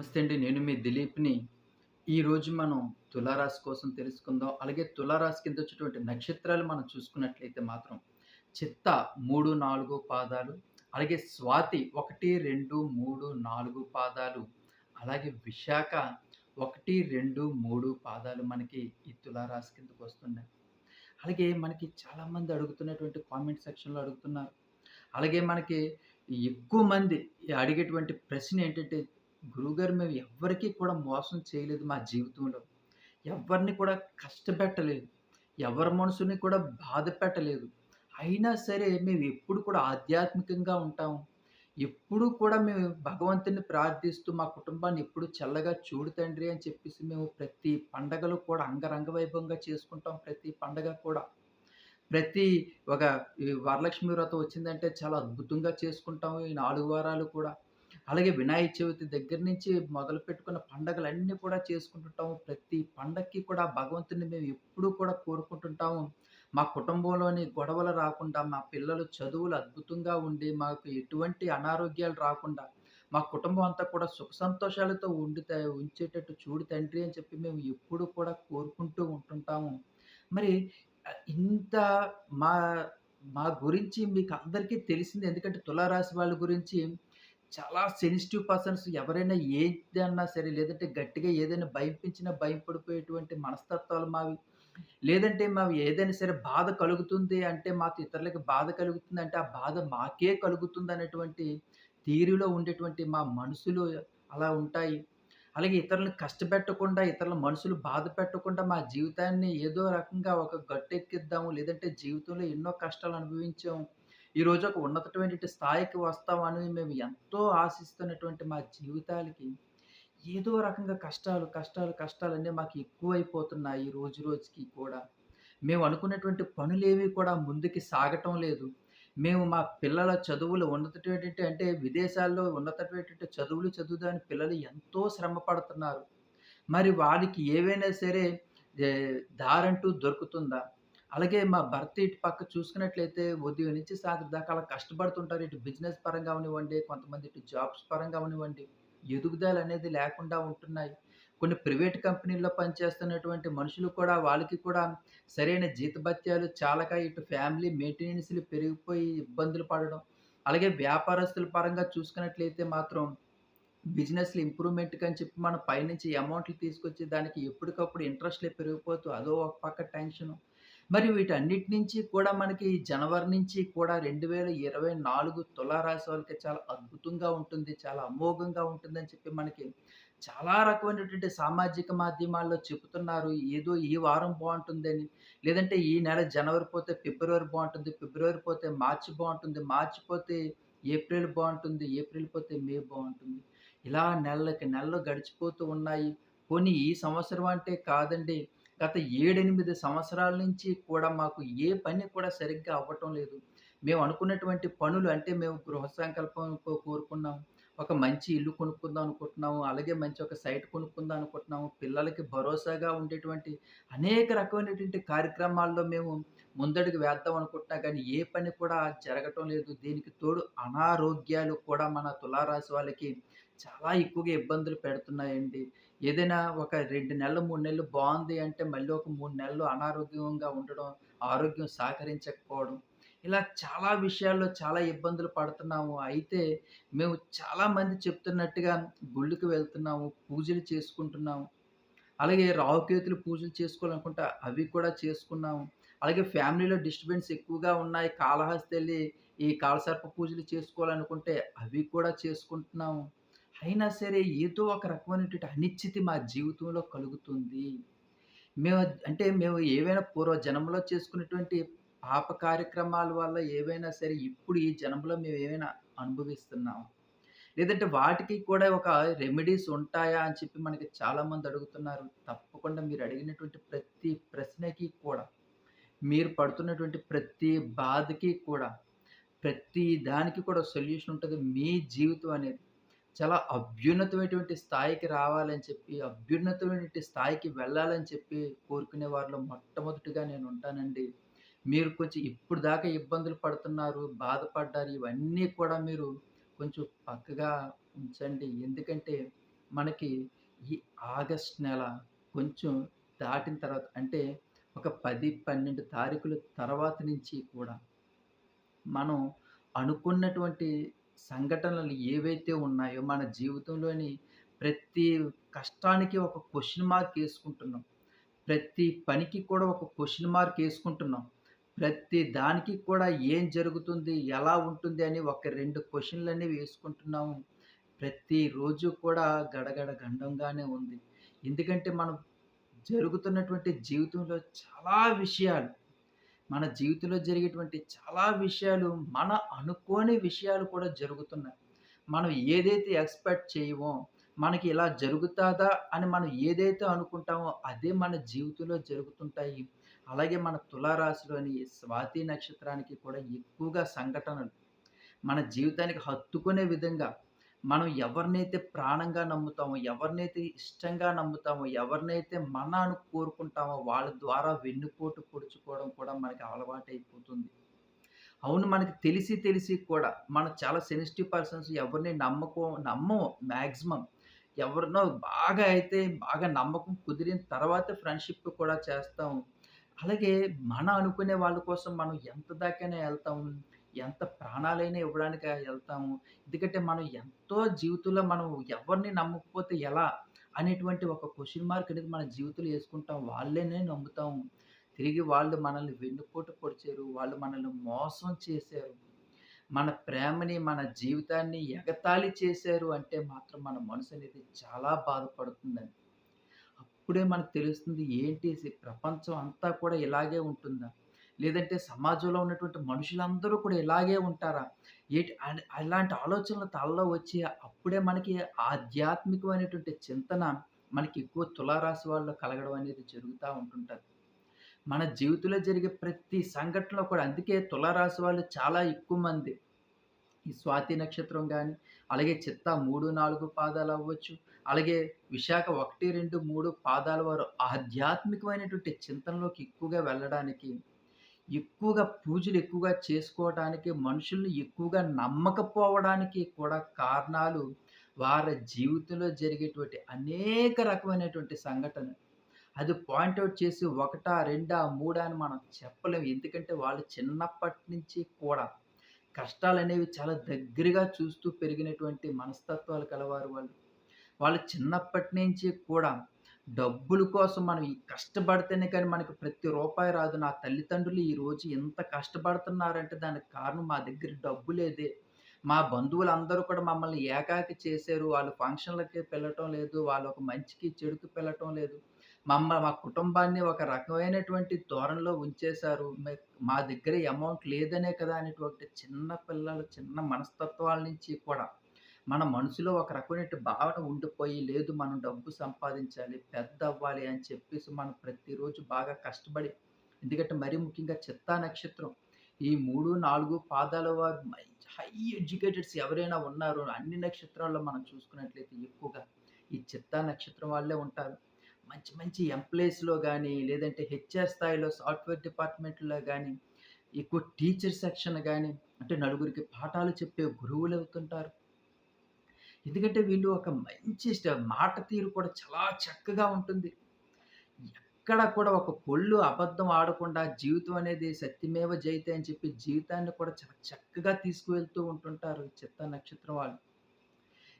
నమస్తే అండి నేను మీ దిలీప్‌ని. ఈరోజు మనం తులారాశి కోసం తెలుసుకుందాం. అలాగే తులారాశి కింద వచ్చేటువంటి నక్షత్రాలు మనం చూసుకున్నట్లయితే మాత్రం చిత్త 3, 4 పాదాలు, అలాగే స్వాతి 1, 2, 3, 4 పాదాలు, అలాగే విశాఖ 1, 2, 3 పాదాలు మనకి ఈ తులారాశి కిందకొస్తున్నాయి. అలాగే మనకి చాలామంది అడుగుతున్నటువంటి కామెంట్ సెక్షన్‌లో అడుగుతున్నారు. అలాగే మనకి ఎక్కువ మంది అడిగేటువంటి ప్రశ్న ఏంటంటే, గురువుగారు మేము ఎవ్వరికీ కూడా మోసం చేయలేదు మా జీవితంలో. ఎవరిని కూడా కష్టపెట్టలేదు. ఎవరి మనసుని కూడా బాధ పెట్టలేదు. అయినా సరే మేము ఎప్పుడు కూడా ఆధ్యాత్మికంగా ఉంటాం. ఎప్పుడూ కూడా మేము భగవంతుని ప్రార్థిస్తూ మా కుటుంబాన్ని ఎప్పుడు చల్లగా చూడు తండ్రి అని చెప్పేసి మేము ప్రతి పండగలు కూడా అంగరంగ వైభవంగా చేసుకుంటాం. ప్రతి పండగ కూడా. ప్రతి ఒక వరలక్ష్మి వ్రతం వచ్చిందంటే చాలా అద్భుతంగా చేసుకుంటాము ఈ నాలుగు వారాలు కూడా. అలాగే వినాయక చవితి దగ్గర నుంచి మొదలు పెట్టుకున్న పండగలన్నీ కూడా చేసుకుంటుంటాము. ప్రతి పండక్కి కూడా భగవంతుని మేము ఎప్పుడూ కూడా కోరుకుంటుంటాము. మా కుటుంబంలోని గొడవలు రాకుండా, మా పిల్లలు చదువులు అద్భుతంగా ఉండి, మాకు ఎటువంటి అనారోగ్యాలు రాకుండా, మా కుటుంబం అంతా కూడా సుఖ సంతోషాలతో ఉండితే ఉంచేటట్టు చూడు తండ్రి అని చెప్పి మేము ఎప్పుడూ కూడా కోరుకుంటూ ఉంటుంటాము. మరి ఇంత మా మా గురించి మీకు అందరికీ తెలిసింది ఎందుకంటే తులారాశి వాళ్ళ గురించి చాలా సెన్సిటివ్ పర్సన్స్ ఎవరైనా ఏదన్నా సరే, లేదంటే గట్టిగా ఏదైనా భయంపించినా భయపడిపోయేటువంటి మనస్తత్వాలు మావి. లేదంటే మావి ఏదైనా సరే బాధ కలుగుతుంది అంటే మాకు ఇతరులకి బాధ కలుగుతుంది అంటే ఆ బాధ మాకే కలుగుతుందనేటువంటి థియరీలో ఉండేటువంటి మా మనసులు అలా ఉంటాయి. అలాగే ఇతరులను కష్టపెట్టకుండా, ఇతరుల మనసులు బాధ పెట్టకుండా మా జీవితాన్ని ఏదో రకంగా ఒక గట్టెక్కిద్దాము, లేదంటే జీవితంలో ఎన్నో కష్టాలు అనుభవించాము. ఈరోజు ఒక ఉన్నతటువంటి స్థాయికి వస్తామని మేము ఎంతో ఆశిస్తున్నటువంటి మా జీవితాలకి ఏదో రకంగా కష్టాలు, కష్టాలు, కష్టాలన్నీ మాకు ఎక్కువైపోతున్నాయి రోజు రోజుకి కూడా. మేము అనుకున్నటువంటి పనులేవి కూడా ముందుకి సాగటం లేదు. మేము మా పిల్లల చదువులు ఉన్నతటువంటి అంటే విదేశాల్లో ఉన్నతటువంటి చదువులు చదువుదాని పిల్లలు ఎంతో శ్రమ పడుతున్నారు. మరి వారికి ఏవైనా సరే దారంటూ దొరుకుతుందా? అలాగే మా భర్త ఇటు పక్క చూసుకున్నట్లయితే ఉదయం నుంచి సాయంత్రం దాకా అలా కష్టపడుతుంటారు. ఇటు బిజినెస్ పరంగా అవనివ్వండి, కొంతమంది ఇటు జాబ్స్ పరంగా అవనివ్వండి, ఎదుగుదలనేది లేకుండా ఉంటున్నాయి. కొన్ని ప్రైవేట్ కంపెనీల్లో పనిచేస్తున్నటువంటి మనుషులు కూడా వాళ్ళకి కూడా సరైన జీతభత్యాలు చాలక ఇటు ఫ్యామిలీ మెయింటెనెన్స్‌లు పెరిగిపోయి ఇబ్బందులు పడడం. అలాగే వ్యాపారస్తుల పరంగా చూసుకున్నట్లయితే మాత్రం బిజినెస్‌లు ఇంప్రూవ్‌మెంట్‌కని చెప్పి మనం పైనుంచి అమౌంట్‌లు తీసుకొచ్చి దానికి ఎప్పటికప్పుడు ఇంట్రెస్ట్లు పెరిగిపోతూ అదో ఒక పక్క టెన్షను. మరి వీటన్నిటి నుంచి కూడా మనకి జనవరి నుంచి కూడా 2024 తులారాశి వాళ్ళకి చాలా అద్భుతంగా ఉంటుంది. చాలా అమోఘంగా ఉంటుందని చెప్పి మనకి చాలా రకమైనటువంటి సామాజిక మాధ్యమాల్లో చెబుతున్నారు ఏదో ఈ వారం బాగుంటుందని లేదంటే ఈ నెల జనవరి పోతే ఫిబ్రవరి బాగుంటుంది ఫిబ్రవరి పోతే మార్చి బాగుంటుంది మార్చి పోతే ఏప్రిల్ బాగుంటుంది ఏప్రిల్ పోతే మే బాగుంటుంది ఇలా నెలలకి నెలలు గడిచిపోతూ ఉన్నాయి. కొన్ని ఈ సంవత్సరం అంటే కాదండి. గత 7, 8 సంవత్సరాల నుంచి కూడా మాకు ఏ పని కూడా సరిగ్గా అవ్వటం లేదు. మేము అనుకున్నటువంటి పనులు అంటే మేము గృహ సంకల్పం కోరుకున్నాం. ఒక మంచి ఇల్లు కొనుక్కుందాం అనుకుంటున్నాము. అలాగే మంచి ఒక సైట్ కొనుక్కుందాం అనుకుంటున్నాము. పిల్లలకి భరోసాగా ఉండేటువంటి అనేక రకమైనటువంటి కార్యక్రమాల్లో మేము ముందడుగు వేద్దాం అనుకుంటున్నా కానీ ఏ పని కూడా జరగటం లేదు. దీనికి తోడు అనారోగ్యాలు కూడా మన తులారాశి వాళ్ళకి చాలా ఎక్కువగా ఇబ్బందులు పెడుతున్నాయండి. ఏదైనా ఒక రెండు నెలలు, మూడు నెలలు బాగుంది అంటే మళ్ళీ ఒక మూడు నెలలు అనారోగ్యంగా ఉండడం, ఆరోగ్యం సహకరించకపోవడం. ఇలా చాలా విషయాల్లో చాలా ఇబ్బందులు పడుతున్నాము. అయితే మేము చాలామంది చెప్తున్నట్టుగా గుళ్ళకి వెళ్తున్నాము, పూజలు చేసుకుంటున్నాము. అలాగే రావుకేతులు పూజలు చేసుకోవాలనుకుంటే అవి కూడా చేసుకున్నాము. అలాగే ఫ్యామిలీలో డిస్టర్బెన్స్ ఎక్కువగా ఉన్నాయి. కాళహస్తి వెళ్ళి ఈ కాలసర్ప పూజలు చేసుకోవాలనుకుంటే అవి కూడా చేసుకుంటున్నాము. అయినా సరే ఏదో ఒక రకమైనటువంటి అనిశ్చితి మా జీవితంలో కలుగుతుంది. మేము అంటే మేము ఏవైనా పూర్వ జన్మలో చేసుకున్నటువంటి పాప కార్యక్రమాల వల్ల ఏవైనా సరే ఇప్పుడు ఈ జన్మలో మేము ఏమైనా అనుభవిస్తున్నాం లేదంటే వాటికి కూడా ఒక రెమెడీస్ ఉంటాయా అని చెప్పి మనకి చాలామంది అడుగుతున్నారు. తప్పకుండా మీరు అడిగినటువంటి ప్రతి ప్రశ్నకి కూడా, మీరు పడుతున్నటువంటి ప్రతి బాధకి కూడా, ప్రతి దానికి కూడా సొల్యూషన్ ఉంటుంది మీ జీవితం అనేది చాలా అభ్యున్నతమైనటువంటి స్థాయికి రావాలని చెప్పి, అభ్యున్నతమైనటువంటి స్థాయికి వెళ్ళాలని చెప్పి కోరుకునే వారిలో మొట్టమొదటిగా నేను ఉంటానండి. మీరు కొంచెం ఇప్పుడు దాకా ఇబ్బందులు పడుతున్నారు, బాధపడ్డారు. ఇవన్నీ కూడా మీరు కొంచెం పక్కగా ఉంచండి. ఎందుకంటే మనకి ఈ ఆగస్ట్ నెల కొంచెం దాటిన తర్వాత అంటే ఒక 10, 12 తారీఖుల తర్వాత నుంచి కూడా మనం అనుకున్నటువంటి సంఘటనలు ఏవైతే ఉన్నాయో మన జీవితంలోని ప్రతి కష్టానికి ఒక క్వశ్చన్ మార్క్ వేసుకుంటున్నాం ప్రతి పనికి కూడా ఒక క్వశ్చన్ మార్క్ వేసుకుంటున్నాం ప్రతి దానికి కూడా ఏం జరుగుతుంది? ఎలా ఉంటుంది? అని ఒక రెండు క్వశ్చన్లు అనేవి వేసుకుంటున్నాము. ప్రతిరోజు కూడా గడగడ గండంగానే ఉంది. ఎందుకంటే మనం జరుగుతున్నటువంటి జీవితంలో చాలా విషయాలు, మన జీవితంలో జరిగేటువంటి చాలా విషయాలు మన అనుకోని విషయాలు కూడా జరుగుతున్నాయి. మనం ఏదైతే ఎక్స్‌పెక్ట్ చేయమో, మనకి ఇలా జరుగుతుందా అని మనం ఏదైతే అనుకుంటామో అదే మన జీవితంలో జరుగుతుంటాయి. అలాగే మన తులారాశిలోని స్వాతి నక్షత్రానికి కూడా ఎక్కువగా సంఘటనలు మన జీవితానికి హత్తుకునే విధంగా మనం ఎవరినైతే ప్రాణంగా నమ్ముతామో, ఎవరినైతే ఇష్టంగా నమ్ముతామో, ఎవరినైతే మన అని కోరుకుంటామో వాళ్ళ ద్వారా వెన్నుపోటు పొడుచుకోవడం కూడా మనకి అలవాటైపోతుంది. అవును మనకి తెలిసి తెలిసి కూడా మనం చాలా సెన్సిటివ్ పర్సన్స్ ఎవరిని నమ్మకో నమ్మము మ్యాక్సిమం ఎవరినో బాగా అయితే బాగా నమ్మకం కుదిరిన తర్వాత ఫ్రెండ్‌షిప్ కూడా చేస్తాం. అలాగే మన అనుకునే వాళ్ళ కోసం మనం ఎంత దాకైనా వెళ్తాము ఎంత ప్రాణాలైనా ఇవ్వడానికి వెళ్తాము ఎందుకంటే మనం ఎంతో జీవితంలో మనం ఎవరిని నమ్మకపోతే ఎలా? అనేటువంటి ఒక క్వశ్చన్ మార్క్ అనేది మన జీవితంలో వేసుకుంటాం వాళ్ళనే నమ్ముతాము. తిరిగి వాళ్ళు మనల్ని వెన్నుపోటు పొడిచారు. వాళ్ళు మనల్ని మోసం చేశారు. మన ప్రేమని, మన జీవితాన్ని ఎగతాళి చేశారు అంటే మాత్రం మన మనసు అనేది చాలా బాధపడుతుందండి. అప్పుడే మనకు తెలుస్తుంది ఏంటి ప్రపంచం అంతా కూడా ఇలాగే ఉంటుందా? లేదంటే సమాజంలో ఉన్నటువంటి మనుషులందరూ కూడా ఇలాగే ఉంటారా? ఏంటి అలాంటి ఆలోచనలు తలలో వచ్చి అప్పుడే మనకి ఆధ్యాత్మికమైనటువంటి చింతన మనకి ఎక్కువ తులారాశి వాళ్ళు కలగడం అనేది జరుగుతూ ఉంటుంటుంది మన జీవితంలో జరిగే ప్రతి సంఘటనలో కూడా అందుకే తులారాశి వాళ్ళు చాలా ఎక్కువ మంది ఈ స్వాతి నక్షత్రం కానీ అలాగే చిత్త మూడు నాలుగు పాదాలు అవ్వచ్చు అలాగే విశాఖ 1, 2, 3 పాదాల వారు ఆధ్యాత్మికమైనటువంటి చింతనలోకి ఎక్కువగా వెళ్ళడానికి, ఎక్కువగా పూజలు ఎక్కువగా చేసుకోవటానికి, మనుషుల్ని ఎక్కువగా నమ్మకపోవడానికి కూడా కారణాలు వారి జీవితంలో జరిగేటువంటి అనేక రకమైనటువంటి సంఘటనలు. అది పాయింట్ చేసి ఒకటా, రెండా, మూడా అని మనం చెప్పలేము ఎందుకంటే వాళ్ళు చిన్నప్పటి నుంచి కూడా కష్టాలనేవి చాలా దగ్గరగా చూస్తూ పెరిగినటువంటి మనస్తత్వాలు కలవారు వాళ్ళు. వాళ్ళు చిన్నప్పటి నుంచి కూడా డబ్బుల కోసం మనం కష్టపడితేనే కానీ మనకు ప్రతి రూపాయి రాదు. నా తల్లిదండ్రులు ఈరోజు ఎంత కష్టపడుతున్నారంటే దానికి కారణం మా దగ్గర డబ్బు లేదే. మా బంధువులు అందరూ కూడా మమ్మల్ని ఏకాకి చేశారు. వాళ్ళు ఫంక్షన్‌లకి పిలవటం లేదు. వాళ్ళు ఒక మంచికి, చెడుకు పిలవటం లేదు. మమ్మ మా కుటుంబాన్ని ఒక రకమైనటువంటి ధోరణిలో ఉంచేశారు. మా దగ్గర అమౌంట్ లేదనే కదా! అనేటువంటి చిన్న పిల్లలు చిన్న మనస్తత్వాల నుంచి కూడా మన మనసులో ఒక రకమైన భావన ఉండిపోయి, లేదు మనం డబ్బు సంపాదించాలి, పెద్ద అవ్వాలి అని చెప్పేసి మనం ప్రతిరోజు బాగా కష్టపడి ఎందుకంటే మరీ ముఖ్యంగా చిత్తా నక్షత్రం ఈ 3, 4 పాదాల వారు మంచి హై ఎడ్యుకేటెడ్స్ ఎవరైనా ఉన్నారో అన్ని నక్షత్రాల్లో మనం చూసుకున్నట్లయితే ఎక్కువగా ఈ చిత్తా నక్షత్రం వాళ్ళే ఉంటారు. మంచి మంచి ఎంప్లాయీస్‌లో కానీ లేదంటే హెచ్ఆర్ స్థాయిలో సాఫ్ట్‌వేర్ డిపార్ట్‌మెంట్‌లో కానీ ఎక్కువ టీచర్ సెక్షన్ కానీ అంటే నలుగురికి పాఠాలు చెప్పే గురువులు అవుతుంటారు ఎందుకంటే వీళ్ళు ఒక మంచి మాట తీరు కూడా చాలా చక్కగా ఉంటుంది. ఎక్కడ కూడా ఒక కొళ్ళు అబద్ధం ఆడకుండా జీవితం అనేది సత్యమేవ జయితే అని చెప్పి జీవితాన్ని కూడా చాలా చక్కగా తీసుకువెళ్తూ ఉంటుంటారు చిత్త నక్షత్రం వాళ్ళు.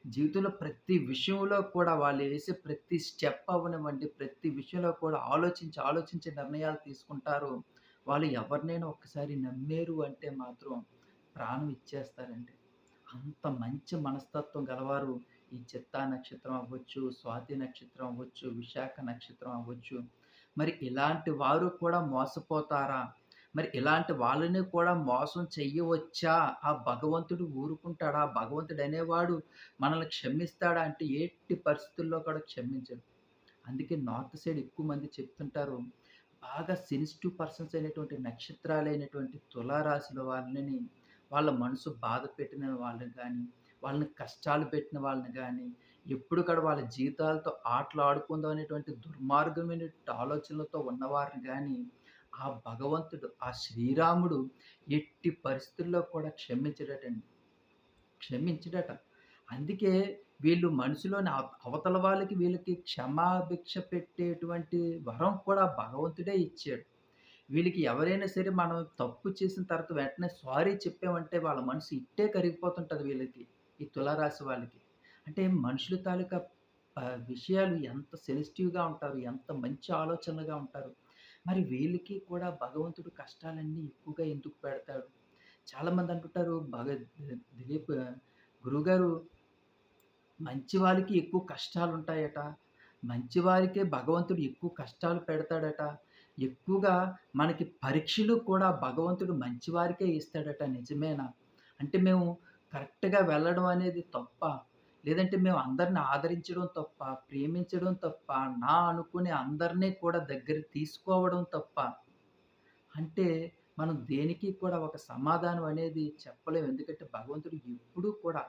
జీవితంలో ప్రతి విషయంలో కూడా వాళ్ళు వేసే ప్రతి స్టెప్ అవ్వనివ్వండి, ప్రతి విషయంలో కూడా ఆలోచించి, ఆలోచించి నిర్ణయాలు తీసుకుంటారు. వాళ్ళు ఎవరినైనా ఒక్కసారి నమ్మారు అంటే మాత్రం ప్రాణం ఇచ్చేస్తారండి. అంత మంచి మనస్తత్వం గలవారు ఈ చిత్తా నక్షత్రం అవ్వచ్చు, స్వాతి నక్షత్రం అవ్వచ్చు, విశాఖ నక్షత్రం అవ్వచ్చు. మరి ఇలాంటి వారు కూడా మోసపోతారా? మరి ఇలాంటి వాళ్ళని కూడా మోసం చెయ్యవచ్చా? ఆ భగవంతుడు ఊరుకుంటాడా? భగవంతుడు అనేవాడు మనల్ని క్షమిస్తాడా? అంటే ఎట్టి పరిస్థితుల్లో కూడా క్షమించడు. అందుకే నార్త్ సైడ్ ఎక్కువ మంది చెప్తుంటారు. బాగా సెన్సిటివ్ పర్సన్స్ అయినటువంటి నక్షత్రాలైనటువంటి తులారాశుల వాళ్ళని వాళ్ళ మనసు బాధ పెట్టిన వాళ్ళని కానీ వాళ్ళని కష్టాలు పెట్టిన వాళ్ళని కానీ ఎప్పుడు కూడా వాళ్ళ జీవితాలతో ఆటలాడుకుందాం అనేటువంటి దుర్మార్గమైనటువంటి ఆలోచనలతో ఉన్నవారిని కానీ ఆ భగవంతుడు, ఆ శ్రీరాముడు ఎట్టి పరిస్థితుల్లో కూడా క్షమించడటండి. క్షమించడట. అందుకే వీళ్ళు మనసులోని అవతల వాళ్ళకి వీళ్ళకి క్షమాభిక్ష పెట్టేటువంటి వరం కూడా భగవంతుడే ఇచ్చాడు. వీళ్ళకి ఎవరైనా సరే మనం తప్పు చేసిన తర్వాత వెంటనే సారీ చెప్పామంటే వాళ్ళ మనసు ఇట్టే కరిగిపోతుంటుంది వీళ్ళకి. ఈ తులారాశి వాళ్ళకి. అంటే మనుషుల తాలూకా విషయాలు ఎంత సెన్సిటివ్‌గా ఉంటారు. ఎంత మంచి ఆలోచనగా ఉంటారు. మరి వీళ్ళకి కూడా భగవంతుడు కష్టాలన్నీ ఎక్కువగా ఎందుకు పెడతాడు? చాలామంది అంటుంటారు భగ దిలీప్ గురుగారు మంచి వాళ్ళకి ఎక్కువ కష్టాలు ఉంటాయట మంచి వారికే భగవంతుడు ఎక్కువ కష్టాలు పెడతాడట. ఎక్కువగా మనకి పరీక్షలు కూడా భగవంతుడు మంచివారికే ఇస్తాడట నిజమేనా? అంటే మేము కరెక్ట్‌గా వెళ్ళడం అనేది తప్ప లేదంటే మేము అందరిని ఆదరించడం తప్ప ప్రేమించడం తప్ప నా అనుకునే అందరిని కూడా దగ్గర తీసుకోవడం తప్ప అంటే మనం దేనికి కూడా ఒక సమాధానం అనేది చెప్పలేము ఎందుకంటే భగవంతుడు ఎప్పుడూ కూడా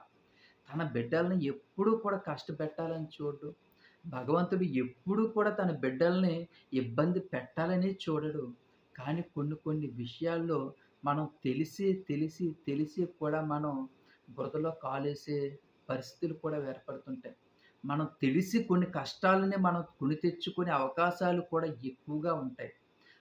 తన బిడ్డలను ఎప్పుడూ కూడా కష్టపెట్టాలని చూడడు. భగవంతుడు ఎప్పుడూ కూడా తన బిడ్డల్ని ఇబ్బంది పెట్టాలని చూడడు. కానీ కొన్ని కొన్ని విషయాల్లో మనం తెలిసి, తెలిసి, తెలిసి కూడా మనం బురదలో కాలేసే పరిస్థితులు కూడా ఏర్పడుతుంటాయి. మనం తెలిసి కొన్ని కష్టాలని మనం కొని తెచ్చుకునే అవకాశాలు కూడా ఎక్కువగా ఉంటాయి.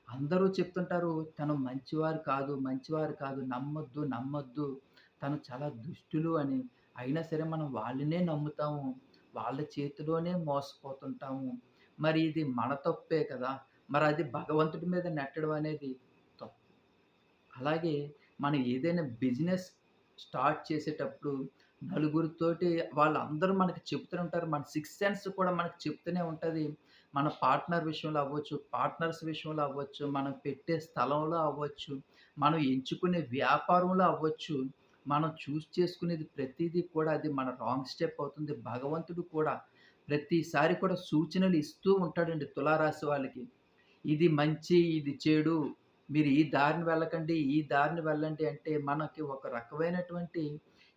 అందరూ చెప్తుంటారు తను మంచివారు కాదు, మంచివారు కాదు, నమ్మొద్దు, నమ్మొద్దు. తను చాలా దుష్టులు అని. అయినా సరే మనం వాళ్ళనే నమ్ముతాము. వాళ్ళ చేతిలోనే మోసపోతుంటాము. మరి ఇది మన తప్పే కదా! మరి అది భగవంతుడి మీద నెట్టడం అనేది తప్పు. అలాగే మనం ఏదైనా బిజినెస్ స్టార్ట్ చేసేటప్పుడు నలుగురితోటి వాళ్ళందరూ మనకు చెప్తూనే మన సిక్స్ సెన్స్ కూడా మనకు చెప్తూనే ఉంటుంది మన పార్ట్నర్ విషయంలో అవ్వచ్చు, పార్ట్నర్స్ విషయంలో అవ్వచ్చు, మనం పెట్టే స్థలంలో అవ్వచ్చు, మనం ఎంచుకునే వ్యాపారంలో అవ్వచ్చు, మనం చూస్ చేసుకునేది ప్రతిదీ కూడా అది మన రాంగ్ స్టెప్ అవుతుంది. భగవంతుడు కూడా ప్రతిసారి కూడా సూచనలు ఇస్తూ ఉంటాడండి తులారాశి వాళ్ళకి. ఇది మంచి, ఇది చెడు. మీరు ఈ దారిని వెళ్ళకండి, ఈ దారిని వెళ్ళండి అంటే మనకి ఒక రకమైనటువంటి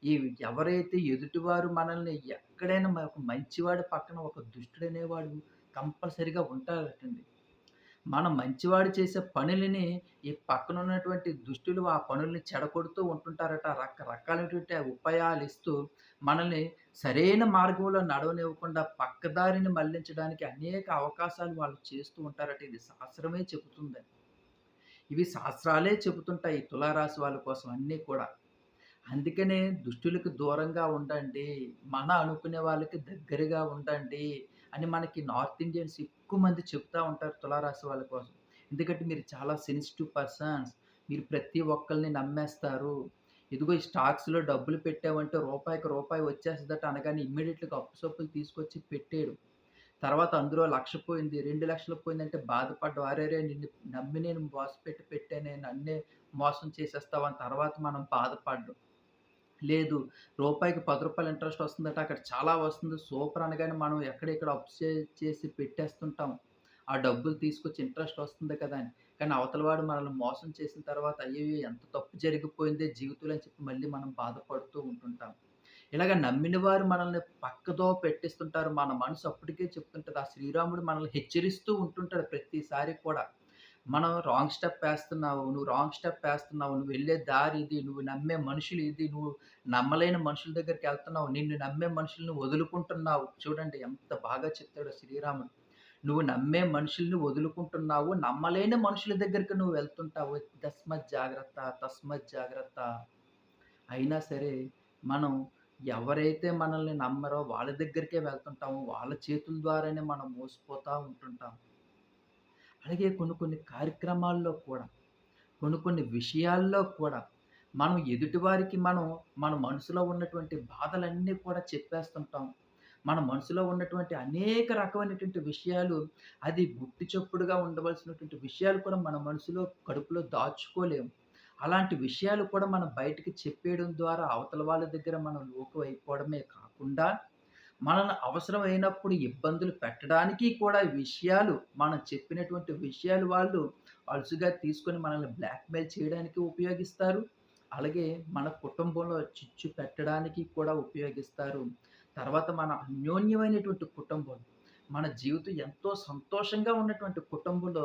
ఈ ఎవరైతే ఎదుటివారు మనల్ని ఎక్కడైనా ఒక మంచివాడు పక్కన ఒక దుష్టుడనేవాడు కంపల్సరిగా ఉంటారటండి. మనం మంచివాడు చేసే పనులని ఈ పక్కన ఉన్నటువంటి దుష్టులు ఆ పనుల్ని చెడగొడుతూ ఉంటుంటారట. రకరకాలైనటువంటి ఉపాయాలు ఇస్తూ మనల్ని సరైన మార్గంలో నడవనివ్వకుండా పక్కదారిని మళ్ళించడానికి అనేక అవకాశాలు వాళ్ళు చేస్తూ ఉంటారట. ఇది శాస్త్రమే చెబుతుందని. ఇవి శాస్త్రాలే చెబుతుంటాయి తులారాశి వాళ్ళ కోసం అన్నీ కూడా. అందుకనే దుష్టులకు దూరంగా ఉండండి. మన అనుకునే వాళ్ళకి దగ్గరగా ఉండండి అని మనకి నార్త్ ఇండియన్స్ ఎక్కువ మంది చెప్తా ఉంటారు తులారాశి వాళ్ళ కోసం. ఎందుకంటే మీరు చాలా సెన్సిటివ్ పర్సన్స్. మీరు ప్రతి ఒక్కరిని నమ్మేస్తారు. ఇదిగో ఈ స్టాక్స్‌లో డబ్బులు పెట్టావంటే రూపాయికి రూపాయి వచ్చేస్తుందట అనగానే ఇమ్మీడియట్గా అప్పు సప్పులు తీసుకొచ్చి పెట్టాడు తర్వాత అందులో లక్ష పోయింది, రెండు లక్షలు పోయిందంటే బాధపడ్డ అరెరే! నిన్ను నమ్మి నేను మోసపెట్టి పెట్టానే నన్నే మోసం చేసేస్తావని తర్వాత మనం బాధపడడం. లేదు రూపాయికి పది రూపాయలు ఇంట్రెస్ట్ వస్తుందట. అక్కడ చాలా వస్తుంది. సూపర్ అనగానే మనం ఎక్కడెక్కడ అప్సే చేసి పెట్టేస్తుంటాం. ఆ డబ్బులు తీసుకొచ్చి ఇంట్రెస్ట్ వస్తుంది కదా అని. కానీ అవతలవాడు మనల్ని మోసం చేసిన తర్వాత అయ్యో ఎంత తప్పు జరిగిపోయిందే జీవితంలో అని చెప్పి మళ్ళీ మనం బాధపడుతూ ఉంటుంటాం. ఇలాగ నమ్మిన వారు మనల్ని పక్కదో పెట్టిస్తుంటారు. మన మనసు అప్పటికే చెప్తుంటుంది ఆ శ్రీరాముడు మనల్ని హెచ్చరిస్తూ ఉంటుంటాడు ప్రతిసారి కూడా. మనం రాంగ్ స్టెప్ వేస్తున్నావు నువ్వు రాంగ్ స్టెప్ వేస్తున్నావు నువ్వు వెళ్ళే దారి ఇది. నువ్వు నమ్మే మనుషులు ఇది. నువ్వు నమ్మలేని మనుషుల దగ్గరికి వెళ్తున్నావు నిన్ను నమ్మే మనుషుల్ని వదులుకుంటున్నావు. చూడండి ఎంత బాగా చెప్తాడో శ్రీరాముడు. నువ్వు నమ్మే మనుషుల్ని వదులుకుంటున్నావు. నమ్మలేని మనుషుల దగ్గరికి నువ్వు వెళ్తుంటావు. తస్మత్ జాగ్రత్త, తస్మత్ జాగ్రత్త. అయినా సరే మనం ఎవరైతే మనల్ని నమ్మరో వాళ్ళ దగ్గరికే వెళ్తుంటాము. వాళ్ళ చేతుల ద్వారానే మనం మోసిపోతూ ఉంటుంటాం. అలాగే కొన్ని కొన్ని కార్యక్రమాల్లో కూడా, కొన్ని కొన్ని విషయాల్లో కూడా మనం ఎదుటివారికి మనం మన మనసులో ఉన్నటువంటి బాధలన్నీ కూడా చెప్పేస్తుంటాం. మన మనసులో ఉన్నటువంటి అనేక రకమైనటువంటి విషయాలు అది గుట్టి చప్పుడుగా ఉండవలసినటువంటి విషయాలు కూడా మన మనసులో, కడుపులో దాచుకోలేము. అలాంటి విషయాలు కూడా మనం బయటికి చెప్పేయడం ద్వారా అవతల వాళ్ళ దగ్గర మనం లోకువైపోవడమే కాకుండా, మనల్ని అవసరమైనప్పుడు ఇబ్బందులు పెట్టడానికి కూడా విషయాలు మనం చెప్పినటువంటి విషయాలు వాళ్ళు అలుసుగా తీసుకొని మనల్ని బ్లాక్‌మెయిల్ చేయడానికి ఉపయోగిస్తారు. అలాగే మన కుటుంబంలో చిచ్చు పెట్టడానికి కూడా ఉపయోగిస్తారు. తర్వాత మన అన్యోన్యమైనటువంటి కుటుంబం, మన జీవితం ఎంతో సంతోషంగా ఉన్నటువంటి కుటుంబంలో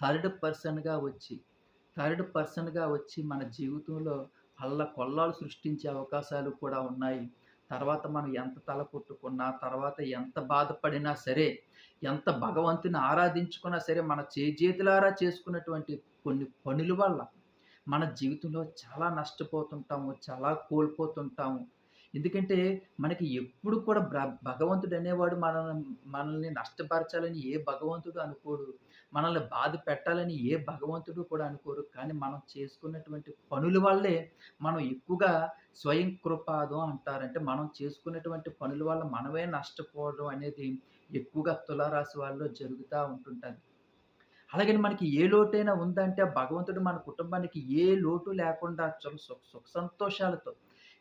థర్డ్ పర్సన్‌గా వచ్చి, థర్డ్ పర్సన్‌గా వచ్చి మన జీవితంలో అల్లకొల్లాలు సృష్టించే అవకాశాలు కూడా ఉన్నాయి. తర్వాత మనం ఎంత తల కొట్టుకున్నా, తర్వాత ఎంత బాధపడినా సరే, ఎంత భగవంతుని ఆరాధించుకున్నా సరే, మన చేజేతులారా చేసుకున్నటువంటి కొన్ని పనుల వల్ల మన జీవితంలో చాలా నష్టపోతుంటాము. చాలా కోల్పోతుంటాము. ఎందుకంటే మనకి ఎప్పుడు కూడా భగవంతుడు అనేవాడు మనల్ని మనల్ని నష్టపరచాలని ఏ భగవంతుడు అనుకోడు. మనల్ని బాధ పెట్టాలని ఏ భగవంతుడు కూడా అనుకోరు. కానీ మనం చేసుకున్నటువంటి పనుల వల్లే మనం ఎక్కువగా స్వయం కృపాదం అంటారంటే మనం చేసుకున్నటువంటి పనుల వల్ల మనమే నష్టపోవడం అనేది ఎక్కువగా తులారాశి వాళ్ళలో జరుగుతూ ఉంటుంటుంది అలాగని మనకి ఏ లోటైనా ఉందంటే ఆ భగవంతుడు మన కుటుంబానికి ఏ లోటు లేకుండా చాలా సుఖ సుఖ సంతోషాలతో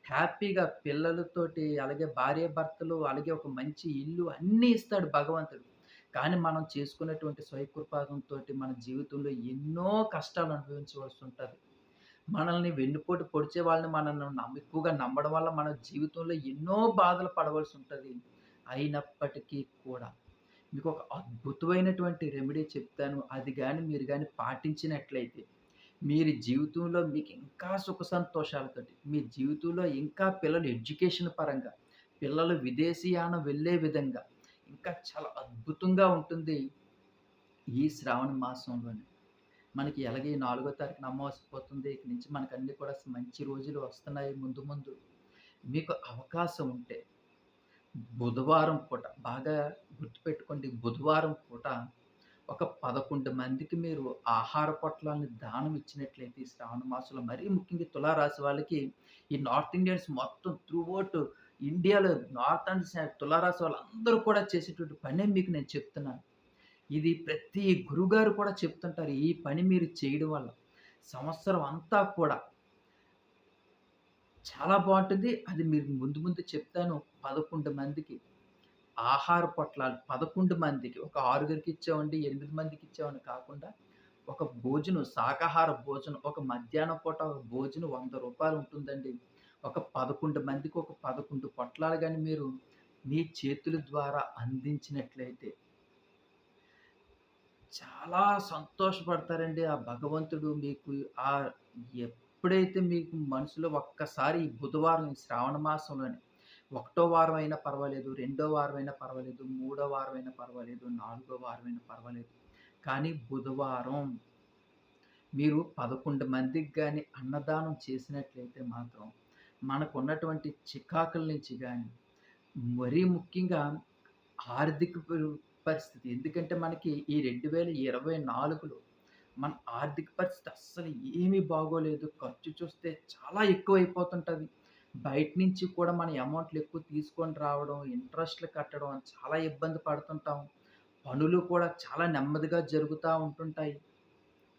హ్యాపీగా పిల్లలతోటి, అలాగే భార్యాభర్తలు, అలాగే ఒక మంచి ఇల్లు అన్నీ ఇస్తాడు భగవంతుడు. కానీ మనం చేసుకున్నటువంటి స్వయకృపాదంతో మన జీవితంలో ఎన్నో కష్టాలు అనుభవించవలసి ఉంటుంది మనల్ని వెన్నుపోటు పొడిచే వాళ్ళని మనల్ని నమ్మి ఎక్కువగా నమ్మడం వల్ల మన జీవితంలో ఎన్నో బాధలు పడవలసి ఉంటుంది అయినప్పటికీ కూడా మీకు ఒక అద్భుతమైనటువంటి రెమెడీ చెప్తాను. అది కానీ మీరు కానీ పాటించినట్లయితే, మీరు జీవితంలో మీకు ఇంకా సుఖ సంతోషాలతోటి, మీ జీవితంలో ఇంకా పిల్లలు ఎడ్యుకేషన్ పరంగా, పిల్లలు విదేశీయానం వెళ్ళే విధంగా, ఇంకా చాలా అద్భుతంగా ఉంటుంది ఈ శ్రావణ మాసంలోనే. మనకి ఎలాగే నాలుగో తారీఖున అమావాస్య పోతుంది. ఇక నుంచి మనకన్నీ కూడా మంచి రోజులు వస్తున్నాయి ముందు ముందు. మీకు అవకాశం ఉంటే బుధవారం పూట బాగా గుర్తుపెట్టుకోండి. బుధవారం పూట ఒక 11 మందికి మీరు ఆహార పొట్లాలను దానం ఇచ్చినట్లయితే ఈ శ్రావణ మాసంలో మరీ ముఖ్యంగా తులారాశి వాళ్ళకి ఈ నార్త్ ఇండియన్స్ మొత్తం త్రూ ఇండియాలో నార్త్ అండ్ తులారాశి వాళ్ళందరూ కూడా చేసేటువంటి పనే మీకు నేను చెప్తున్నాను. ఇది ప్రతి గురుగారు కూడా చెప్తుంటారు. ఈ పని మీరు చేయడం వల్ల సంవత్సరం అంతా కూడా చాలా బాగుంటుంది అది మీరు ముందు ముందు చెప్తాను. 11 మందికి ఆహార పొట్లాలు 11 మందికి ఒక ఆరుగురికి ఇచ్చామండి, ఎనిమిది మందికి ఇచ్చామని కాకుండా ఒక భోజనం శాకాహార భోజనం ఒక మధ్యాహ్నం పూట ఒక భోజనం వంద రూపాయలు ఉంటుందండి. ఒక 11 మందికి ఒక 11 పొట్లాలు కానీ మీరు మీ చేతుల ద్వారా అందించినట్లయితే చాలా సంతోషపడతారండి. ఆ భగవంతుడు మీకు ఆ ఎప్పుడైతే మీకు మనసులో ఒక్కసారి బుధవారం శ్రావణ మాసంలోనే ఒకటో వారం అయినా పర్వాలేదు, రెండో వారం అయినా పర్వాలేదు, మూడో వారం అయినా పర్వాలేదు, నాలుగో వారం అయినా పర్వాలేదు. కానీ బుధవారం మీరు 11 మందికి కానీ అన్నదానం చేసినట్లయితే మాత్రం మనకున్నటువంటి చికాకుల నుంచి కానీ మరీ ముఖ్యంగా ఆర్థిక పరిస్థితి ఎందుకంటే మనకి ఈ 2024లో మన ఆర్థిక పరిస్థితి అస్సలు ఏమీ బాగోలేదు. ఖర్చు చూస్తే చాలా ఎక్కువ అయిపోతుంటుంది బయట నుంచి కూడా మన అమౌంట్‌లు ఎక్కువ తీసుకొని రావడం, ఇంట్రెస్ట్‌లు కట్టడం చాలా ఇబ్బంది పడుతుంటాం. పనులు కూడా చాలా నెమ్మదిగా జరుగుతూ ఉంటుంటాయి.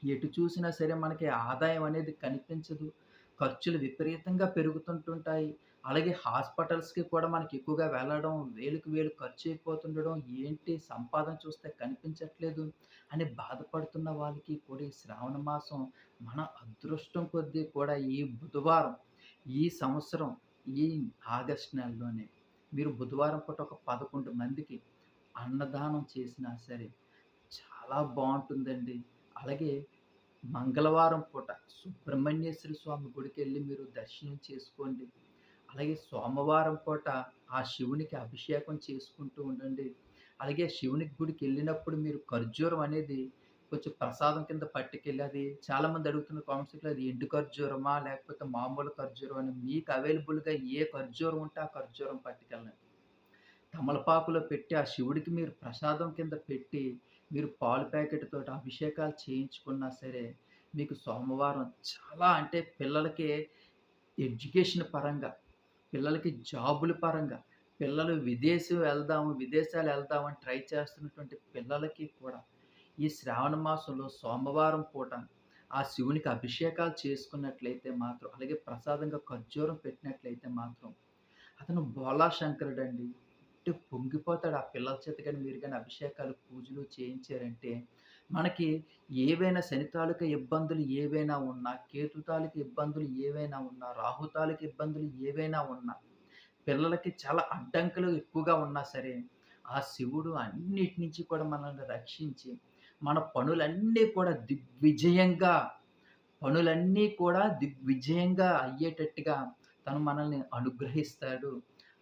ఎటు చూసినా సరే మనకి ఆదాయం అనేది కనిపించదు. ఖర్చులు విపరీతంగా పెరుగుతుంటుంటాయి. అలాగే హాస్పిటల్స్‌కి కూడా మనకి ఎక్కువగా వెళ్ళడం, వేలుకు వేలు ఖర్చు అయిపోతుండడం ఏంటి సంపాదన చూస్తే కనిపించట్లేదు అని బాధపడుతున్న వాళ్ళకి కూడా ఈ శ్రావణ మాసం మన అదృష్టం కొద్దీ కూడా ఈ బుధవారం, ఈ సంవత్సరం, ఈ ఆగస్ట్ నెలలోనే మీరు బుధవారం పూట ఒక 11 మందికి అన్నదానం చేసినా సరే చాలా బాగుంటుందండి అలాగే మంగళవారం పూట సుబ్రహ్మణ్యేశ్వర స్వామి గుడికి వెళ్ళి మీరు దర్శనం చేసుకోండి. అలాగే సోమవారం పూట ఆ శివునికి అభిషేకం చేసుకుంటూ ఉండండి. అలాగే శివుని గుడికెళ్ళినప్పుడు మీరు ఖర్జూరం అనేది కొంచెం ప్రసాదం కింద పట్టుకెళ్ళి అది చాలామంది అడుగుతున్న కామెంట్ అది ఎండు ఖర్జూరమా? లేకపోతే మామూలు ఖర్జూరం అని మీకు అవైలబుల్‌గా ఏ ఖర్జూరం ఉంటే ఆ ఖర్జూరం పట్టుకెళ్ళండి. తమలపాకులో పెట్టి ఆ శివుడికి మీరు ప్రసాదం కింద పెట్టి, మీరు పాలు ప్యాకెట్తో అభిషేకాలు చేయించుకున్నా సరే, మీకు సోమవారం చాలా అంటే పిల్లలకి ఎడ్యుకేషన్ పరంగా, పిల్లలకి జాబుల పరంగా, పిల్లలు విదేశం వెళ్దాము, విదేశాలు వెళ్దామని ట్రై చేస్తున్నటువంటి పిల్లలకి కూడా ఈ శ్రావణ మాసంలో సోమవారం పూట ఆ శివునికి అభిషేకాలు చేసుకున్నట్లయితే మాత్రం, అలాగే ప్రసాదంగా ఖర్జూరం పెట్టినట్లయితే మాత్రం, అతను బోలా శంకరుడండి. అంటే పొంగిపోతాడు. ఆ పిల్లల చేత కానీ మీరు కానీ అభిషేకాలు, పూజలు చేయించారంటే, మనకి ఏవైనా శని తాలూకా ఇబ్బందులు ఏవైనా ఉన్నా, కేతు తాలూకా ఇబ్బందులు ఏవైనా ఉన్నా, రాహు తాలూకా ఇబ్బందులు ఏవైనా ఉన్నా, పిల్లలకి చాలా అడ్డంకులు ఎక్కువగా ఉన్నా సరే, ఆ శివుడు అన్నిటి నుంచి కూడా మనల్ని రక్షించి, మన పనులన్నీ కూడా దిగ్విజయంగా, పనులన్నీ కూడా దిగ్విజయంగా అయ్యేటట్టుగా తను మనల్ని అనుగ్రహిస్తాడు.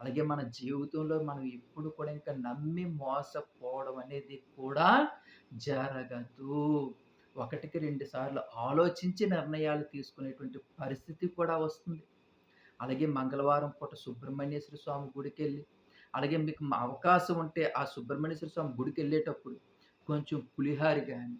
అలాగే మన జీవితంలో మనం ఎప్పుడు కూడా ఇంకా నమ్మి మోసపోవడం అనేది కూడా జరగదు. ఒకటికి రెండు సార్లు ఆలోచించి నిర్ణయాలు తీసుకునేటువంటి పరిస్థితి కూడా వస్తుంది. అలాగే మంగళవారం పూట సుబ్రహ్మణ్యేశ్వర స్వామి గుడికి వెళ్ళి అలాగే మీకు అవకాశం ఉంటే ఆ సుబ్రహ్మణ్యేశ్వర స్వామి గుడికెళ్ళేటప్పుడు కొంచెం పులిహార కానీ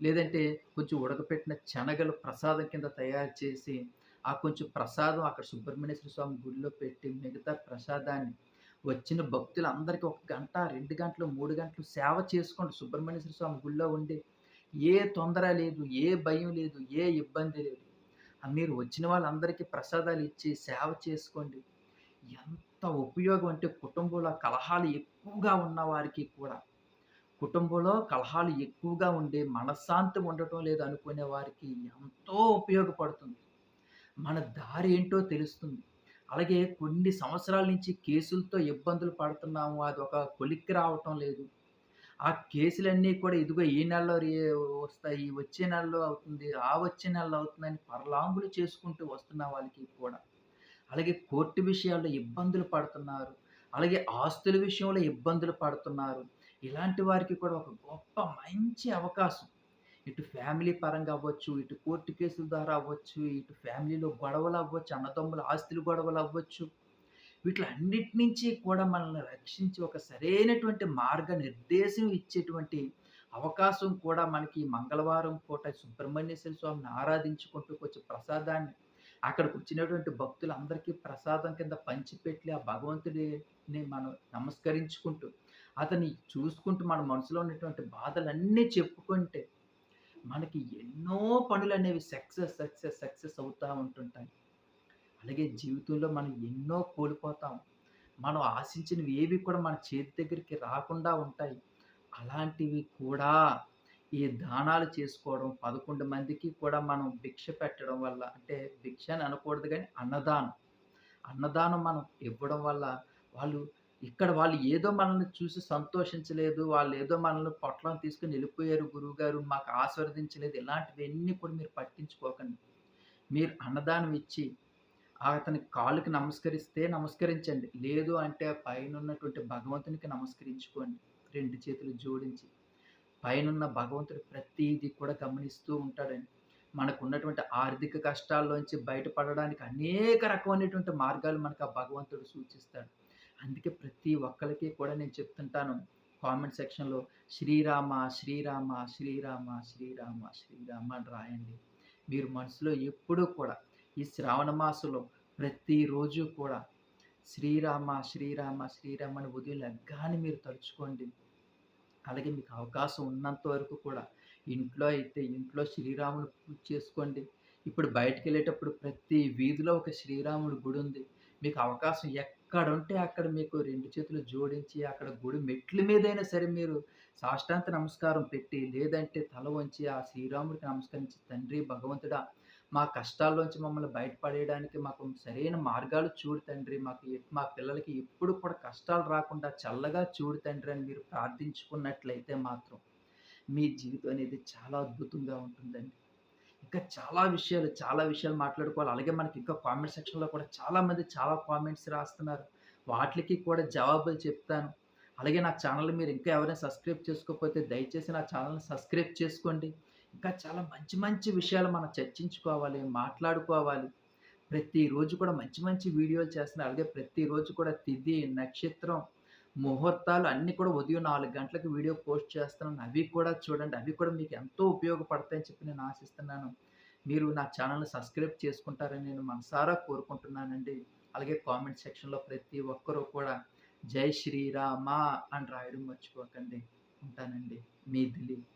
లేదంటే కొంచెం ఉడకపెట్టిన శనగలు ప్రసాదం కింద తయారు చేసి, ఆ కొంచెం ప్రసాదం అక్కడ సుబ్రహ్మణ్యేశ్వర స్వామి గుడిలో పెట్టి, మిగతా ప్రసాదాన్ని వచ్చిన భక్తులందరికీ ఒక గంట, రెండు గంటలు, మూడు గంటలు సేవ చేసుకోండి. సుబ్రహ్మణ్యేశ్వర స్వామి గుడిలో ఉండి ఏ తొందర లేదు, ఏ భయం లేదు, ఏ ఇబ్బంది లేదు. మీరు వచ్చిన వాళ్ళందరికీ ప్రసాదాలు ఇచ్చి సేవ చేసుకోండి. ఎంత ఉపయోగం అంటే కుటుంబంలో కలహాలు ఎక్కువగా ఉన్న వారికి కూడా, కుటుంబంలో కలహాలు ఎక్కువగా ఉండి మనశ్శాంతి ఉండటం లేదు అనుకునే వారికి ఎంతో ఉపయోగపడుతుంది. మన దారి ఏంటో తెలుస్తుంది. అలాగే కొన్ని సంవత్సరాల నుంచి కేసులతో ఇబ్బందులు పడుతున్నాము. అది ఒక కొలిక్కి రావటం లేదు. ఆ కేసులన్నీ కూడా ఇదిగో ఈ నెలలో వస్తాయి. వచ్చే నెలలో అవుతుంది. ఆ వచ్చే నెలలో అవుతుందని పర్లాంగులు చేసుకుంటూ వస్తున్న వాళ్ళకి కూడా, అలాగే కోర్టు విషయాల్లో ఇబ్బందులు పడుతున్నారు. అలాగే ఆస్తుల విషయంలో ఇబ్బందులు పడుతున్నారు. ఇలాంటి వారికి కూడా ఒక గొప్ప మంచి అవకాశం. ఇటు ఫ్యామిలీ పరంగా అవ్వచ్చు, ఇటు కోర్టు కేసుల ద్వారా అవ్వచ్చు, ఇటు ఫ్యామిలీలో గొడవలు అవ్వచ్చు, అన్నదమ్ముల ఆస్తులు గొడవలు అవ్వచ్చు. వీటిలన్నిటి నుంచి కూడా మనల్ని రక్షించి ఒక సరైనటువంటి మార్గ నిర్దేశం ఇచ్చేటువంటి అవకాశం కూడా మనకి మంగళవారం పూట సుబ్రహ్మణ్యేశ్వర స్వామిని ఆరాధించుకుంటూ కొంచెం ప్రసాదాన్ని అక్కడికొచ్చినటువంటి భక్తులందరికీ ప్రసాదం కింద పంచిపెట్టి ఆ భగవంతుడిని మనం నమస్కరించుకుంటూ, అతన్ని చూసుకుంటూ మన మనసులో ఉన్నటువంటి బాధలన్నీ చెప్పుకుంటే, మనకి ఎన్నో పనులనేవి సక్సెస్, సక్సెస్, సక్సెస్ అవుతూ ఉంటుంటాయి. అలాగే జీవితంలో మనం ఎన్నో కోల్పోతాం. మనం ఆశించినవి ఏవి కూడా మన చేతి దగ్గరికి రాకుండా ఉంటాయి. అలాంటివి కూడా ఈ దానాలు చేసుకోవడం, 11 మందికి కూడా మనం భిక్ష పెట్టడం వల్ల అంటే భిక్ష అని అనకూడదు కానీ అన్నదానం. అన్నదానం మనం ఇవ్వడం వల్ల వాళ్ళు ఇక్కడ వాళ్ళు ఏదో మనల్ని చూసి సంతోషించలేదు. వాళ్ళు ఏదో మనల్ని పొట్లం తీసుకుని వెళ్ళిపోయారు గురువుగారు మాకు ఆస్వాదించలేదు ఇలాంటివన్నీ కూడా మీరు పట్టించుకోకండి. మీరు అన్నదానం ఇచ్చి అతని కాళ్ళకి నమస్కరిస్తే నమస్కరించండి. లేదు అంటే పైన ఉన్నటువంటి భగవంతునికి నమస్కరించుకోండి. రెండు చేతులు జోడించి. పైనున్న భగవంతుడు ప్రతీది కూడా గమనిస్తూ ఉంటాడండి. మనకున్నటువంటి ఆర్థిక కష్టాల్లోంచి బయటపడడానికి అనేక రకమైనటువంటి మార్గాలు మనకు ఆ భగవంతుడు సూచిస్తాడు. అందుకే ప్రతి ఒక్కరికి కూడా నేను చెప్తుంటాను కామెంట్ సెక్షన్‌లో శ్రీరామ, శ్రీరామ, శ్రీరామ, శ్రీరామ, శ్రీరామ అని రాయండి. మీరు మనసులో ఎప్పుడూ కూడా ఈ శ్రావణ మాసంలో ప్రతిరోజు కూడా శ్రీరామ, శ్రీరామ, శ్రీరామ అని ఉదయం మీరు తలుచుకోండి. అలాగే మీకు అవకాశం ఉన్నంత వరకు కూడా ఇంట్లో అయితే ఇంట్లో శ్రీరాముని పూజ చేసుకోండి. ఇప్పుడు బయటికెళ్ళేటప్పుడు ప్రతి వీధిలో ఒక శ్రీరాముడి ఉంది మీకు అవకాశం ఎక్కడుంటే అక్కడ మీకు రెండు చేతులు జోడించి అక్కడ గుడి మెట్ల మీదైనా సరే మీరు సాష్టాంత నమస్కారం పెట్టి, లేదంటే తల వంచి ఆ శ్రీరాముడికి నమస్కరించి, తండ్రి భగవంతుడా! మా కష్టాల్లోంచి మమ్మల్ని బయటపడేయడానికి మాకు సరైన మార్గాలు చూడు తండ్రి. మాకు మా పిల్లలకి ఎప్పుడు కూడా కష్టాలు రాకుండా చల్లగా చూడు తండ్రి అని మీరు ప్రార్థించుకున్నట్లయితే మాత్రం, మీ జీవితం అనేది చాలా అద్భుతంగా ఉంటుందండి. ఇంకా చాలా విషయాలు, చాలా విషయాలు మాట్లాడుకోవాలి. అలాగే మనకి ఇంకా కామెంట్ సెక్షన్‌లో కూడా చాలామంది చాలా కామెంట్స్ రాస్తున్నారు. వాటికి కూడా జవాబులు చెప్తాను. అలాగే నా ఛానల్ మీరు ఇంకా ఎవరైనా సబ్స్క్రైబ్ చేసుకోకపోతే దయచేసి నా ఛానల్ని సబ్స్క్రైబ్ చేసుకోండి. ఇంకా చాలా మంచి మంచి విషయాలు మనం చర్చించుకోవాలి, మాట్లాడుకోవాలి. ప్రతిరోజు కూడా మంచి మంచి వీడియోలు చేస్తున్నాను. అలాగే ప్రతిరోజు కూడా తిథి, నక్షత్రం, ముహూర్తాలు అన్నీ కూడా ఉదయం నాలుగు గంటలకు వీడియో పోస్ట్ చేస్తున్నాను. అవి కూడా చూడండి. అవి కూడా మీకు ఎంతో ఉపయోగపడతాయని చెప్పి నేను ఆశిస్తున్నాను. మీరు నా ఛానల్ని సబ్స్క్రైబ్ చేసుకుంటారని నేను మనసారా కోరుకుంటున్నానండి. అలాగే కామెంట్ సెక్షన్‌లో ప్రతి ఒక్కరూ కూడా జై శ్రీరామ అని రాయడం మర్చిపోకండి. ఉంటానండి. మీ దిలీప్.